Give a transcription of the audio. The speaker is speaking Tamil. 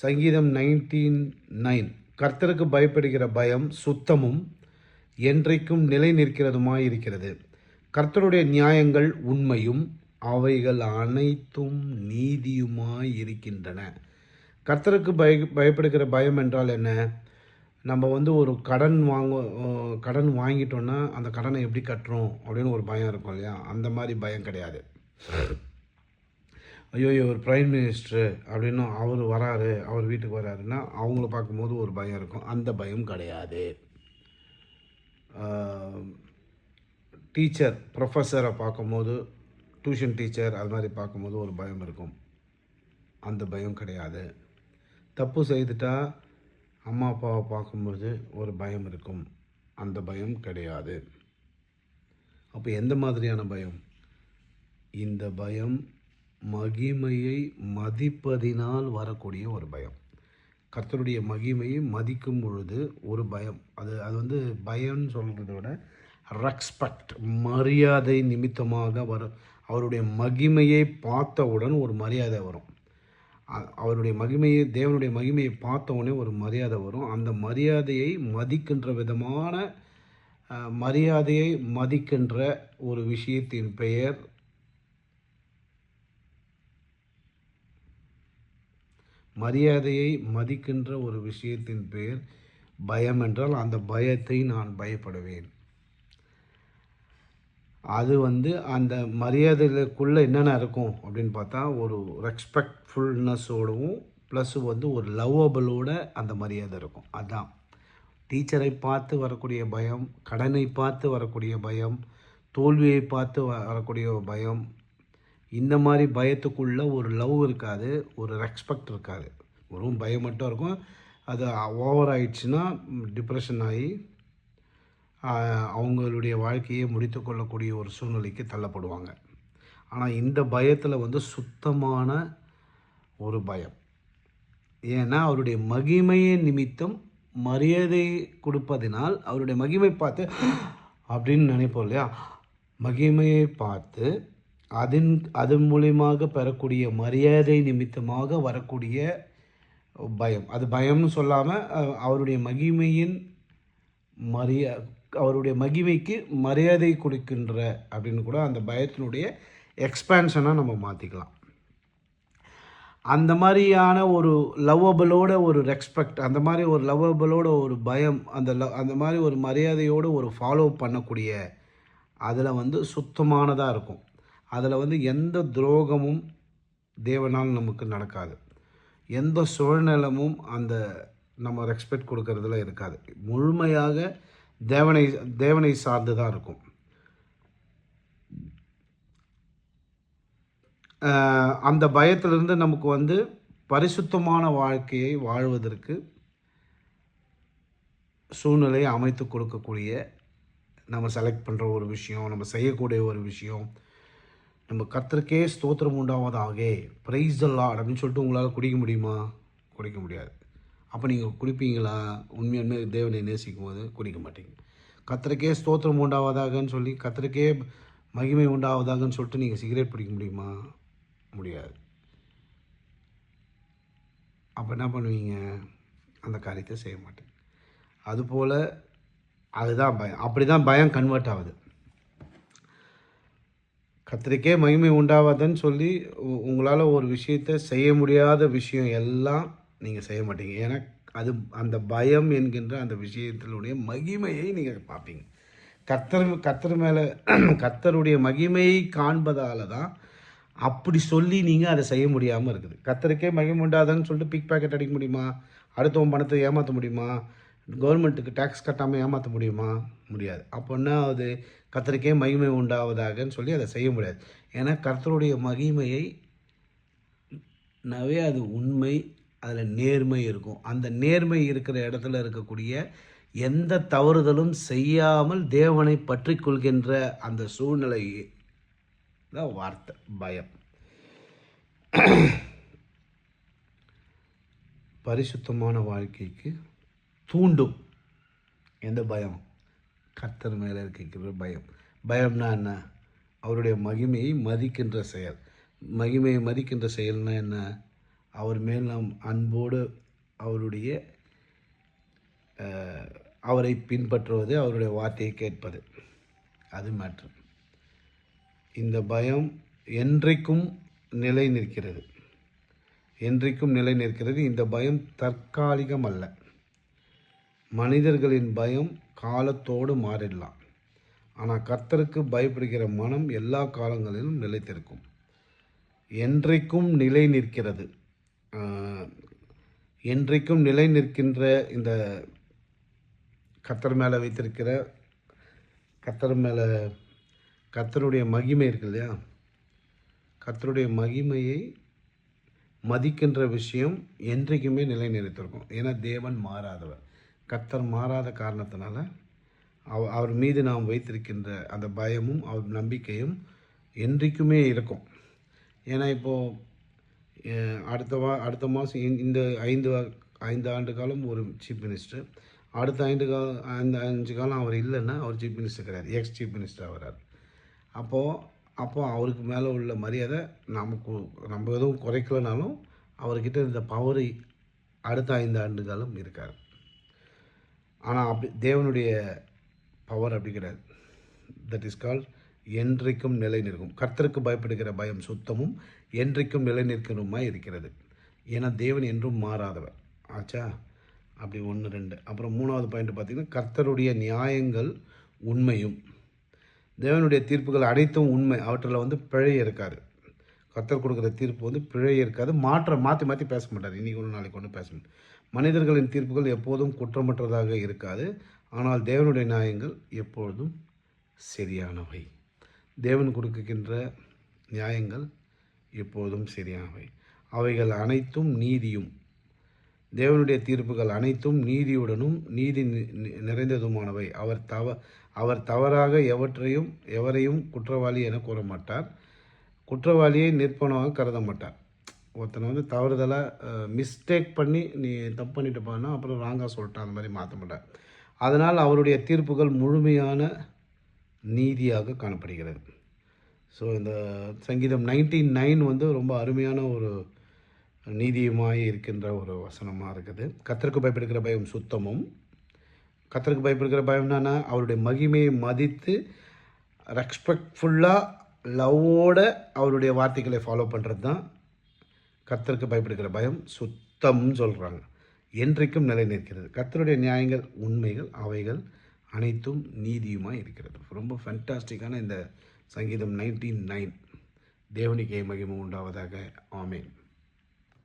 சங்கீதம் நைன்டீன் நைன். கர்த்தருக்கு பயப்படுகிற பயம் சுத்தமும் என்றைக்கும் நிலை நிற்கிறதுமாய் இருக்கிறது கர்த்தருடைய நியாயங்கள் உண்மையும் அவைகள் அனைத்தும் நீதியுமாய் இருக்கின்றன கர்த்தருக்கு பய பயப்படுகிற பயம் என்றால் என்ன? நம்ம வந்து ஒரு கடன் வாங்க கடன் வாங்கிட்டோன்னா அந்த கடனை எப்படி கட்டுறோம் அப்படின்னு ஒரு பயம் இருக்கும் இல்லையா? அந்த மாதிரி பயம் கிடையாது. ஐயோ ஒரு பிரைம் மினிஸ்டரு அப்படின்னு அவர் வராரு அவர் வீட்டுக்கு வராருன்னா அவங்கள பார்க்கும்போது ஒரு பயம் இருக்கும். அந்த பயம் கிடையாது. டீச்சர் ப்ரொஃபஸரை பார்க்கும்போது டியூஷன் டீச்சர் அது மாதிரி பார்க்கும்போது ஒரு பயம் இருக்கும். அந்த பயம் கிடையாது. தப்பு செய்துட்டா அம்மா அப்பாவை பார்க்கும்போது ஒரு பயம் இருக்கும். அந்த பயம் கிடையாது. அப்போ எந்த மாதிரியான பயம்? இந்த பயம் மகிமையை மதிப்பதினால் வரக்கூடிய ஒரு பயம். கர்த்தருடைய மகிமையை மதிக்கும் பொழுது ஒரு பயம். அது அது வந்து பயம்னு சொல்கிறத விட ரெஸ்பெக்ட் மரியாதை நிமித்தமாக வரும். அவருடைய மகிமையை பார்த்தவுடன் ஒரு மரியாதை வரும். அவருடைய மகிமையை தேவனுடைய மகிமையை பார்த்தவுடனே ஒரு மரியாதை வரும். அந்த மரியாதையை மதிக்கின்ற விதமான மரியாதையை மதிக்கின்ற ஒரு விஷயத்தின் பெயர் மரியாதையை மதிக்கின்ற ஒரு விஷயத்தின் பெயர் பயம் என்றால் அந்த பயத்தை நான் பயப்படுவேன். அது வந்து அந்த மரியாதைக்குள்ளே என்னென்ன இருக்கும் அப்படின்னு பார்த்தா ஒரு ரெஸ்பெக்ட்ஃபுல்னஸோடவும் ப்ளஸ் வந்து ஒரு லவ்வபிளோட அந்த மரியாதை இருக்கும். அதுதான் டீச்சரை பார்த்து வரக்கூடிய பயம் கடனை பார்த்து வரக்கூடிய பயம் தோல்வியை பார்த்து வ- வரக்கூடிய பயம் இந்த மாதிரி பயத்துக்குள்ள ஒரு லவ் இருக்காது ஒரு ரெஸ்பெக்ட் இருக்காது. வெறும் பயம் மட்டும் இருக்கும். அது ஓவர் ஆயிடுச்சுன்னா டிப்ரெஷன் ஆகி அவங்களுடைய வாழ்க்கையை முடித்து கொள்ளக்கூடிய ஒரு சூழ்நிலைக்கு தள்ளப்படுவாங்க. ஆனால் இந்த பயத்தில் வந்து சுத்தமான ஒரு பயம். ஏன்னா அவருடைய மகிமையை நிமித்தம் மரியாதை கொடுப்பதினால் அவருடைய மகிமை பார்த்து அப்படின்னு நினைப்போம் இல்லையா? மகிமையை பார்த்து அதன் அதன் மூலியமாக பெறக்கூடிய மரியாதை நிமித்தமாக வரக்கூடிய பயம். அது பயம்னு சொல்லாமல் அவருடைய மகிமையின் மரியா அவருடைய மகிமைக்கு மரியாதை கொடுக்கின்ற அப்படின்னு கூட அந்த பயத்தினுடைய எக்ஸ்பேன்ஷனாக நம்ம மாற்றிக்கலாம் அந்த மாதிரியான ஒரு லவ்வபிளோட ஒரு ரெஸ்பெக்ட் அந்த மாதிரி ஒரு லவ்வபிளோட ஒரு பயம் அந்த லவ் அந்த மாதிரி ஒரு மரியாதையோடு ஒரு ஃபாலோ பண்ணக்கூடிய அதில் வந்து சுத்தமானதாக இருக்கும். அதில் வந்து எந்த துரோகமும் தேவனால் நமக்கு நடக்காது. எந்த சூழ்நிலமும் அந்த நம்ம ரெஸ்பெக்ட் கொடுக்கறதுல இருக்காது. முழுமையாக தேவனை தேவனை சார்ந்து தான் இருக்கும் அந்த பயத்திலிருந்து நமக்கு வந்து பரிசுத்தமான வாழ்க்கையை வாழ்வதற்கு சூழ்நிலையை அமைத்து கொடுக்கக்கூடிய நம்ம செலக்ட் பண்ணுற ஒரு விஷயம் நம்ம செய்யக்கூடிய ஒரு விஷயம் நம்ம கர்த்தருக்கே ஸ்தோத்திரம் உண்டாவதாக. ப்ரைஸ் லார்ட் அப்படின்னு சொல்லிட்டு உங்களால் குடிக்க முடியுமா? குடிக்க முடியாது. அப்போ நீங்கள் குடிப்பீங்களா? உண்மையுமே தேவனை நேசிக்கும் போது குடிக்க மாட்டீங்க. கத்திரக்கே ஸ்தோத்திரம் உண்டாவதாகன்னு சொல்லி கத்திரக்கே மகிமை உண்டாவதாகன்னு சொல்லிட்டு நீங்கள் சிகரெட் பிடிக்க முடியுமா? முடியாது. அப்போ என்ன பண்ணுவீங்க? அந்த காரியத்தை செய்ய மாட்டேங்க. அதுபோல் அதுதான் பயம். அப்படி தான் பயம் கன்வெர்ட் ஆகுது. கத்திரிக்கே மகிமை உண்டாவாதுன்னு சொல்லி உங்களால் ஒரு விஷயத்தை செய்ய முடியாத விஷயம் எல்லாம் நீங்கள் செய்ய மாட்டீங்க. ஏன்னா அது அந்த பயம் என்கின்ற அந்த விஷயத்தினுடைய மகிமையை நீங்கள் பார்ப்பீங்க. கர்த்தர் கர்த்தர் மேலே கர்த்தருடைய மகிமையை காண்பதால் தான் அப்படி சொல்லி நீங்கள் அதை செய்ய முடியாமல் இருக்குது. கர்த்தருக்கே மகிமை உண்டாதான்னு சொல்லிட்டு பிக் பாக்கெட் அடிக்க முடியுமா? அடுத்தவன் பணத்தை ஏமாற்ற முடியுமா? கவர்மெண்ட்டுக்கு டேக்ஸ் கட்டாமல் ஏமாற்ற முடியுமா? முடியாது. அப்போ என்ன ஆகுது? கர்த்தருக்கே மகிமை உண்டாவதாகன்னு சொல்லி அதை செய்ய முடியாது. ஏன்னா கர்த்தருடைய மகிமையை நவே அது உண்மை அதில் நேர்மை இருக்கும். அந்த நேர்மை இருக்கிற இடத்துல இருக்கக்கூடிய எந்த தவறுதலும் செய்யாமல் தேவனை பற்றி கொள்கின்ற அந்த சூழ்நிலை தான் வார்த்தை பயம். பரிசுத்தமான வாழ்க்கைக்கு தூண்டும் எந்த பயம் கர்த்தர் மேலே இருக்கிற பயம். பயம்னா என்ன? அவருடைய மகிமையை மதிக்கின்ற செயல். மகிமையை மதிக்கின்ற செயல்னா என்ன? அவர் மேல் நாம் அன்போடு அவருடைய அவரை பின்பற்றுவது அவருடைய வார்த்தையை கேட்பது. அது மாற்றம் இந்த பயம் என்றைக்கும் நிலை நிற்கிறது என்றைக்கும் நிலை நிற்கிறது இந்த பயம் தற்காலிகம் அல்ல. மனிதர்களின் பயம் காலத்தோடு மாறிடலாம். ஆனால் கர்த்தருக்கு பயப்படுகிற மனம் எல்லா காலங்களிலும் நிலைத்திருக்கும். என்றைக்கும் நிலை நிற்கிறது. என்றைக்கும் நிலை நிற்கின்ற இந்த கத்தர் மேலே வைத்திருக்கிற கத்தர் மேலே கத்தருடைய மகிமை இருக்கு இல்லையா? கத்தருடைய மகிமையை மதிக்கின்ற விஷயம் என்றைக்குமே நிலை நிலைத்திருக்கும் ஏன்னா தேவன் மாறாதவர். கர்த்தர் மாறாத காரணத்தினால அவ அவர் மீது நாம் வைத்திருக்கின்ற அந்த பயமும் அவர் நம்பிக்கையும் என்றைக்குமே இருக்கும். ஏன்னா இப்போது அடுத்த வா அடுத்த மாதம் இந்த ஐந்து ஐந்து ஆண்டு காலம் ஒரு சீஃப் மினிஸ்டர் அடுத்த ஐந்து காலம் அந்த அஞ்சு காலம் அவர் இல்லைன்னா அவர் சீஃப் மினிஸ்டர் கிடையாது. எக்ஸ் சீஃப் மினிஸ்டர் வர்றார் அப்போது அப்போது அவருக்கு மேலே உள்ள மரியாதை நமக்கு நம்ம எதுவும் குறைக்கலனாலும் அவர்கிட்ட இந்த பவர் அடுத்த ஐந்து ஆண்டு காலம் இருக்கார் ஆனால் அப்படி தேவனுடைய பவர் அப்படி கிடையாது. தட் இஸ் கால் என்றைக்கும் நிலை நிற்கும் கர்த்தருக்கு பயப்படுகிற பயம் சுத்தமும் என்றைக்கும் நிலை நிற்கணுமாய் இருக்கிறது. ஏன்னா தேவன் என்றும் மாறாதவர். ஆச்சா? அப்படி ஒன்று ரெண்டு. அப்புறம் மூணாவது பாயிண்ட் பார்த்திங்கன்னா கர்த்தருடைய நியாயங்கள் உண்மையும். தேவனுடைய தீர்ப்புகள் அனைத்தும் உண்மை. அவற்றில் வந்து பிழை இருக்காது. கத்தர் கொடுக்குற தீர்ப்பு வந்து பிழையே இருக்காது. மாற்ற மாற்றி மாற்றி பேச மாட்டார். இன்றைக்கி ஒன்று நாளைக்கு ஒன்று பேச மாட்டார். மனிதர்களின் தீர்ப்புகள் எப்போதும் குற்றமற்றதாக இருக்காது. ஆனால் தேவனுடைய நியாயங்கள் எப்பொழுதும் சரியானவை. தேவன் கொடுக்கின்ற நியாயங்கள் எப்போதும் சரியானவை. அவைகள் அனைத்தும் நீதியும். தேவனுடைய தீர்ப்புகள் அனைத்தும் நீதியுடனும் நீதி நி- நி- நிறைந்ததுமானவை. அவர் தவ அவர் தவறாக எவற்றையும் எவரையும் குற்றவாளி என கூற மாட்டார் குற்றவாளியை நிற்பனவாக கருத மாட்டார் ஒருத்தனை வந்து தவறுதலாக மிஸ்டேக் பண்ணி நீ தப்பு பண்ணிட்டு போனா அப்புறம் ராங்காக சொல்லிட்டான் அந்த மாதிரி மாற்ற மாட்டார். அதனால் அவருடைய தீர்ப்புகள் முழுமையான நீதியாக காணப்படுகிறது. ஸோ இந்த சங்கீதம் நைன்டி நைன் வந்து ரொம்ப அருமையான ஒரு நீதியுமாய் இருக்கின்ற ஒரு வசனமாக இருக்குது. கத்தருக்கு பயப்படுகிற பயம் சுத்தமும். கத்தருக்கு பயப்படுகிற பயம் என்னன்னா அவருடைய மகிமையை மதித்து ரெஸ்பெக்ட்ஃபுல்லாக லவ்வோட அவருடைய வார்த்தைகளை ஃபாலோ பண்ணுறது தான் கர்த்தருக்கு பயப்படுகிற பயம். சுத்தம்னு சொல்கிறாங்க என்றைக்கும் நிலை நிற்கிறது கர்த்தருடைய நியாயங்கள் உண்மைகள் அவைகள் அனைத்தும் நீதியுமாக இருக்கிறது. ரொம்ப ஃபென்டாஸ்டிக்கான இந்த சங்கீதம் நைன்டீன் நைன். தேவனிக்கை மகிமை உண்டாவதாக. ஆமேன்.